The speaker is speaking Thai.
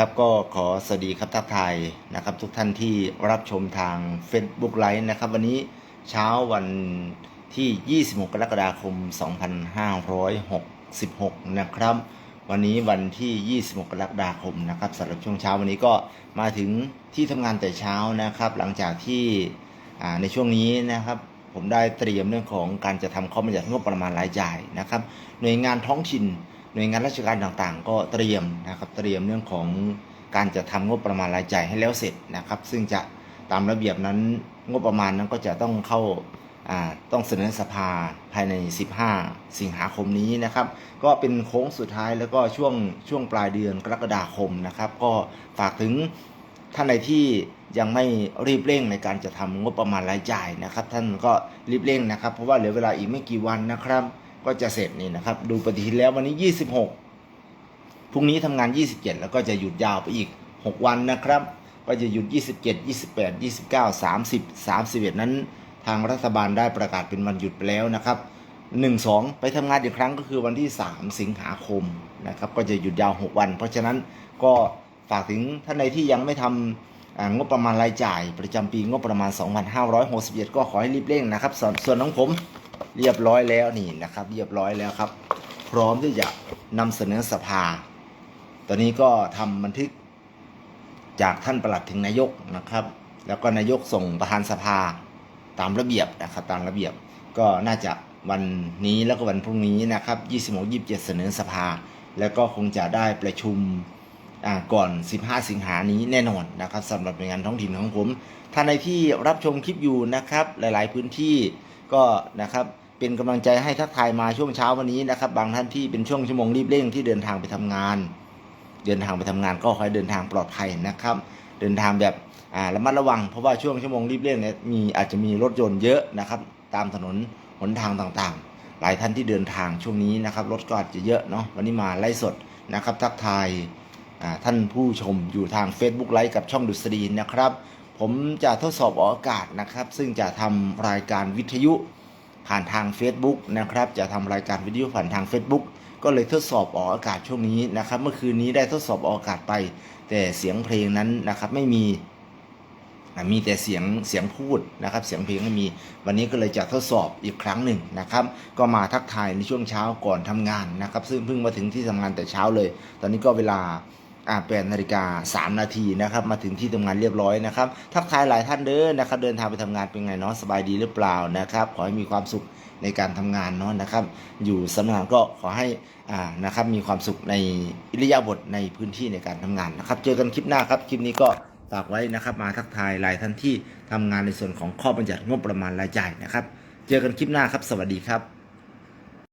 ครับก็ขอสวัสดีครับทักทายนะครับ ทุกท่านที่รับชมทาง Facebook Live นะครับ วันนี้เช้าวันที่ 26 กรกฎาคม 2566 นะครับ วันนี้วันที่ 26 กรกฎาคมนะครับสำหรับช่วงเช้าวันนี้ก็มาถึงที่ทำงานแต่เช้านะครับ หลังจากที่ในช่วงนี้นะครับผมได้เตรียมเรื่องของการจะทำข้อบัญญัติงบประมาณรายจ่ายนะครับ หน่วยงานท้องถิ่น หน่วยงานราชการต่างๆ ก็เตรียมนะครับเตรียมเรื่องของการจะทำงบประมาณรายจ่ายให้แล้วเสร็จนะครับ ซึ่งจะตามระเบียบนั้นงบประมาณนั้นก็จะต้องเข้าต้องเสนอสภาภายใน 15 สิงหาคมนี้นะครับ ก็เป็นโค้งสุดท้ายแล้วก็ช่วงช่วงปลายเดือนกรกฎาคมนะครับ ก็ฝากถึงท่านใดที่ยังไม่รีบเร่งในการจะทำงบประมาณรายจ่ายนะครับ ท่านก็รีบเร่งนะครับ เพราะว่าเหลือเวลาอีกไม่กี่วันนะครับ ก็จะเสร็จนี่นะครับ ดูปฏิทินแล้ววันนี้ 26พรุ่งนี้ทำงาน 27 แล้วก็จะหยุดยาวไปอีก 6 วันนะครับ ก็จะหยุด 27 28 29 30 31 นั้น ทางรัฐบาลได้ประกาศเป็นวันหยุดไปแล้วนะครับ 1 2 ไปทำงานอีกครั้งก็คือวันที่ 3 สิงหาคมนะครับ ก็จะหยุดยาว 6 วัน เพราะฉะนั้นก็ฝากถึงท่านใดที่ยังไม่ทำอ่างบประมาณรายจ่ายประจำปีงบประมาณ 2561ก็ขอให้รีบเร่งนะครับ ส่วนส่วนของผม เรียบร้อยแล้วนี่นะครับ เรียบร้อยแล้วครับ พร้อมที่จะนำเสนอสภา ตอนนี้ก็ทำบันทึกจากท่านประหลัดถึงนายกนะครับ แล้วก็นายกส่งประธานสภาตามระเบียบนะครับตามระเบียบก็น่าจะวันนี้แล้วก็วันพรุ่งนี้นะครับ26 27 เสนอสภา แล้วก็คงจะได้ประชุมอ่าก่อน 15 สิงหานี้แน่นอนนะครับสำหรับหน่วยงานท้องถิ่นของผมท่านใดที่รับชมคลิปอยู่นะครับ หลาย ๆ พื้นที่ ก็นะครับเป็นกำลังใจให้ทักทายมาช่วงเช้าวันนี้นะครับ บางท่านที่เป็นช่วงชั่วโมงรีบเร่งที่เดินทางไปทำงาน เดินทางไปทำงานก็ขอให้เดินทางปลอดภัยนะครับ เดินทางแบบอ่าระมัดระวัง เพราะว่าช่วงชั่วโมงรีบเร่งเนี่ยมีอาจจะมีรถยนต์เยอะนะครับ ตามถนนหนทางต่างๆ หลายท่านที่เดินทางช่วงนี้นะครับรถก็อาจจะเยอะเนาะวันนี้มาไล่สดนะครับ ทักทายท่านผู้ชมอยู่ทาง Facebook ไลฟ์กับช่องดุษฎีนะครับ ผมจะทดสอบออกอากาศนะครับ ซึ่งจะทำรายการวิทยุผ่านทาง Facebook นะครับ จะทำรายการวิทยุผ่านทาง Facebook ก็เลยทดสอบออกอากาศช่วงนี้นะครับ เมื่อคืนนี้ได้ทดสอบออกอากาศไป แต่เสียงเพลงนั้นนะครับไม่มีมีแต่เสียงเสียงพูดนะครับ เสียงเพลงไม่มีวันนี้ก็เลยจะทดสอบอีกครั้งหนึ่งนะครับ ก็มาทักทายในช่วงเช้าก่อนทำงานนะครับ ซึ่งเพิ่งมาถึงที่ทำงานแต่เช้าเลย ตอนนี้ก็เวลา อ่าแปดนาฬิกาสามนาทีนะครับมาถึงที่ทำงานเรียบร้อยนะครับทักทายหลายท่านเด้อนะครับเดินทางไปทำงานเป็นไงเนาะสบายดีหรือเปล่านะครับขอให้มีความสุขในการทำงานเนาะนะครับ อยู่สำนักงานก็ขอให้อ่านะครับมีความสุขในอิริยาบถในพื้นที่ในการทำงานนะครับ เจอกันคลิปหน้าครับคลิปนี้ก็ฝากไว้นะครับมาทักทายหลายท่านที่ทำงานในส่วนของข้อบัญญัติงบประมาณรายจ่ายนะครับ เจอกันคลิปหน้าครับ สวัสดีครับ